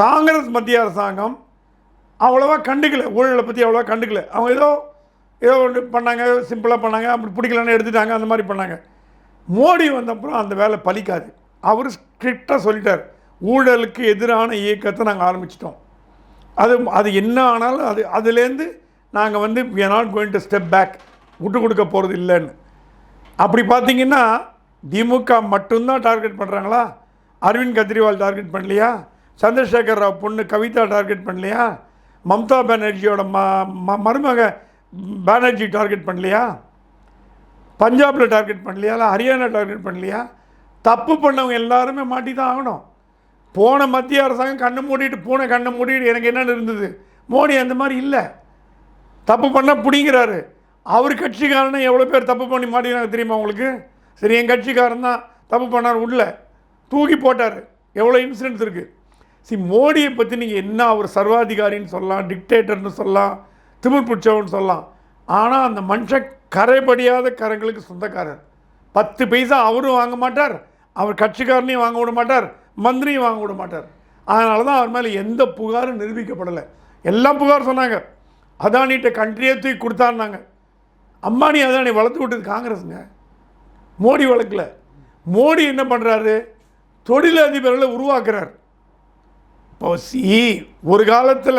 காங்கிரஸ் மத்திய அரசாங்கம் அவ்வளோவா கண்டுக்கல ஊழலை பற்றி அவ்வளோவா கண்டுக்கல. அவங்க ஏதோ ஏதோ ஒன்று பண்ணாங்க சிம்பிளாக பண்ணாங்க அப்படி பிடிக்கலன்னு எடுத்துட்டாங்க அந்த மாதிரி பண்ணாங்க. மோடி வந்தப்புறம் அந்த வேலை பலிக்காது. அவர் ஸ்ட்ரிக்டாக சொல்லிட்டார் ஊழலுக்கு எதிரான இயக்கத்தை நாங்கள் ஆரம்பிச்சிட்டோம். அது அது என்ன ஆனாலும் அது அதுலேருந்து நாங்கள் வந்து we are not going to step back விட்டு கொடுக்க போகிறது இல்லைன்னு. அப்படி பார்த்தீங்கன்னா திமுக மட்டும்தான் டார்கெட் பண்ணுறாங்களா அரவிந்த் கெஜ்ரிவால் டார்கெட் பண்ணலையா? சந்திரசேகர் ராவ் பொண்ணு கவிதா டார்கெட் பண்ணலையா? மம்தா பானர்ஜியோட ம ம- மருமக பானர்ஜி டார்கெட் பண்ணலையா? பஞ்சாபில் டார்கெட் பண்ணலையா? இல்லை ஹரியானா டார்கெட் பண்ணலையா? தப்பு பண்ணவங்க எல்லாருமே மாட்டி தான் ஆகணும். போன மத்திய அரசாங்கம் கண்ணை மூடிட்டு பூனை கண்ணை மூடிட்டு எனக்கு என்னென்னு இருந்தது? மோடி அந்த மாதிரி இல்லை. தப்பு பண்ணால் பிடிங்கிறாரு. அவர் கட்சிக்காரனை எவ்வளோ பேர் தப்பு பண்ணி மாட்டினாங்க தெரியுமா உங்களுக்கு? சரி என் கட்சிக்காரன் தான் தப்பு பண்ணார் உள்ள. தூக்கி போட்டார். எவ்வளோ இன்சிடென்ட்ஸ் இருக்குது சி மோடியை பற்றி நீங்கள் என்ன அவர் சர்வாதிகாரின்னு சொல்லலாம் டிக்டேட்டர்னு சொல்லலாம் திமிர் பிடிச்சவன்னு சொல்லலாம். ஆனால் அந்த மனுஷன் கரைபடியாத கரங்களுக்கு சொந்தக்காரர். பத்து பைசா அவரும் வாங்க மாட்டார் அவர் கட்சிக்காரனையும் வாங்க விட மாட்டார் மந்திரியும் வாங்க விட மாட்டார். அதனால தான் அவர் மேலே எந்த புகாரும் நிரூபிக்கப்படலை. எல்லாம் புகார் சொன்னாங்க. அதானிட்ட கண்ட்ரியே தூக்கி கொடுத்தாருனாங்க அம்பானி அதானி வளர்த்து விட்டது காங்கிரஸுங்க. மோடி வளர்க்கல. மோடி என்ன பண்ணுறாரு தொழிலதிபர்களை உருவாக்குறார். இப்போ சி ஒரு காலத்தில்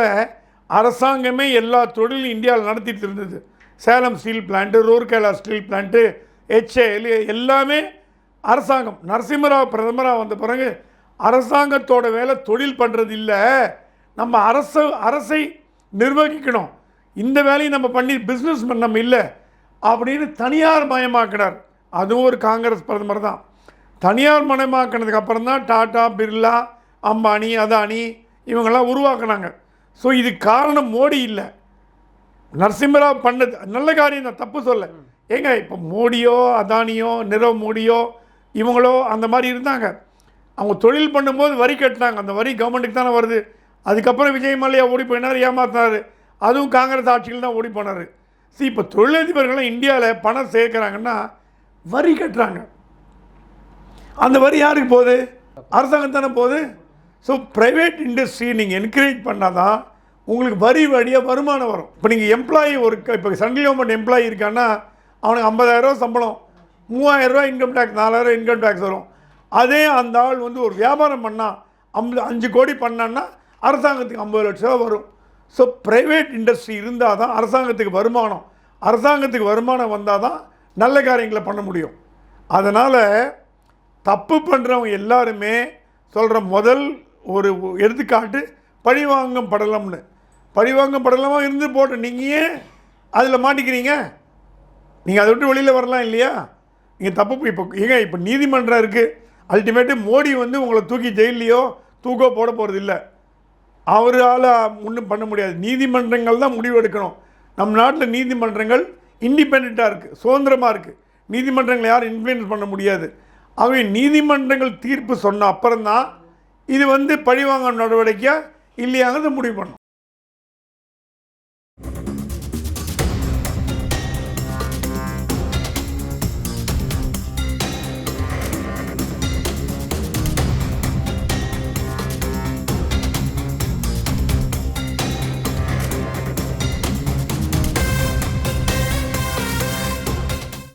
அரசாங்கமே எல்லா தொழிலும் இந்தியாவில் நடத்திட்டு இருந்தது. Salem steel plant Rourkela steel plant HAL எல்லாமே அரசாங்கம். நரசிம்மராவ் பிரதமராக வந்த பிறகு அரசாங்கத்தோட வேலை தொழில் பண்ணுறது இல்லை நம்ம அரசு அரசை நிர்வகிக்கணும். இந்த வேலையை நம்ம பண்ணி பிஸ்னஸ் நம்ம இல்லை அப்படின்னு தனியார் மயமாக்கினார். அதுவும் ஒரு காங்கிரஸ் பிரதமர் தான். தனியார் மயமாக்கினதுக்கு அப்புறம் தான் டாடா பிர்லா அம்பானி அதானி இவங்கெல்லாம் உருவாக்குனாங்க. ஸோ இது காரணம் மோடி இல்லை. நரசிம்மராவ் பண்ணது நல்ல காரியம் தான் தப்பு சொல்ல. ஏங்க இப்போ மோடியோ அதானியோ நிரவ் மோடியோ இவங்களோ அந்த மாதிரி இருந்தாங்க. அவங்க தொழில் பண்ணும்போது வரி கட்டினாங்க. அந்த வரி கவர்மெண்ட்டுக்கு தானே வருது. அதுக்கப்புறம் விஜய் மல்லையா ஓடி போயினார் ஏமாத்தினாரு. அதுவும் காங்கிரஸ் ஆட்சியில் தான் ஓடி போனார். See இப்போ தொழிலதிபர்கள்லாம் இந்தியாவில் பணம் சேர்க்குறாங்கன்னா வரி கட்டுறாங்க. அந்த வரி யாருக்கு போகுது? அரசாங்கம் தானே போகுது? ஸோ ப்ரைவேட் இண்டஸ்ட்ரி நீங்கள் என்கரேஜ் பண்ணால் தான் உங்களுக்கு வரி வழியாக வருமானம் வரும். இப்போ நீங்கள் எம்ப்ளாயி ஒரு இப்போ சென்ட்ரல் கவர்மெண்ட் எம்ப்ளாயி இருக்கான்னா அவனுக்கு ஐம்பதாயிரரூவா சம்பளம் மூவாயிரரூவா இன்கம் டேக்ஸ் நாலாயிரம் இன்கம் டேக்ஸ் வரும். அதே அந்த ஆள் வந்து ஒரு வியாபாரம் பண்ணால் ஐம்பது அஞ்சு கோடி பண்ணான்னா அரசாங்கத்துக்கு ஐம்பது லட்ச ரூபா வரும். ஸோ ப்ரைவேட் இண்டஸ்ட்ரி இருந்தால் தான் அரசாங்கத்துக்கு வருமானம் அரசாங்கத்துக்கு வருமானம் வந்தால் தான் நல்ல காரியங்களை பண்ண முடியும். அதனால் தப்பு பண்ணுறவங்க எல்லாருமே சொல்கிற முதல் ஒரு எடுத்துக்காட்டு பழிவாங்கம் படலம்னு. பழிவாங்கம் படலமாக இருந்து போட்டு நீங்கள் ஏன் அதில் மாட்டிக்கிறீங்க? நீங்கள் அதை விட்டு வெளியில் வரலாம் இல்லையா? நீங்கள் தப்பு இப்போ ஏங்க இப்போ நீதிமன்றம் இருக்குது அல்டிமேட்டு மோடி வந்து உங்களை தூக்கி ஜெயிலையோ தூக்கோ போட போகிறது இல்லை. அவரால் ஒன்றும் பண்ண முடியாது. நீதிமன்றங்கள் தான் முடிவு எடுக்கணும். நம் நாட்டில் நீதிமன்றங்கள் இண்டிபெண்ட்டாக இருக்குது சுதந்திரமாக இருக்குது நீதிமன்றங்களை யாரும் இன்ஃப்ளூயன்ஸ் பண்ண முடியாது. ஆகவே நீதிமன்றங்கள் தீர்ப்பு சொன்ன அப்புறம்தான் இது வந்து பழிவாங்க நடவடிக்கையாக இல்லையாங்கிறது முடிவு பண்ணும்.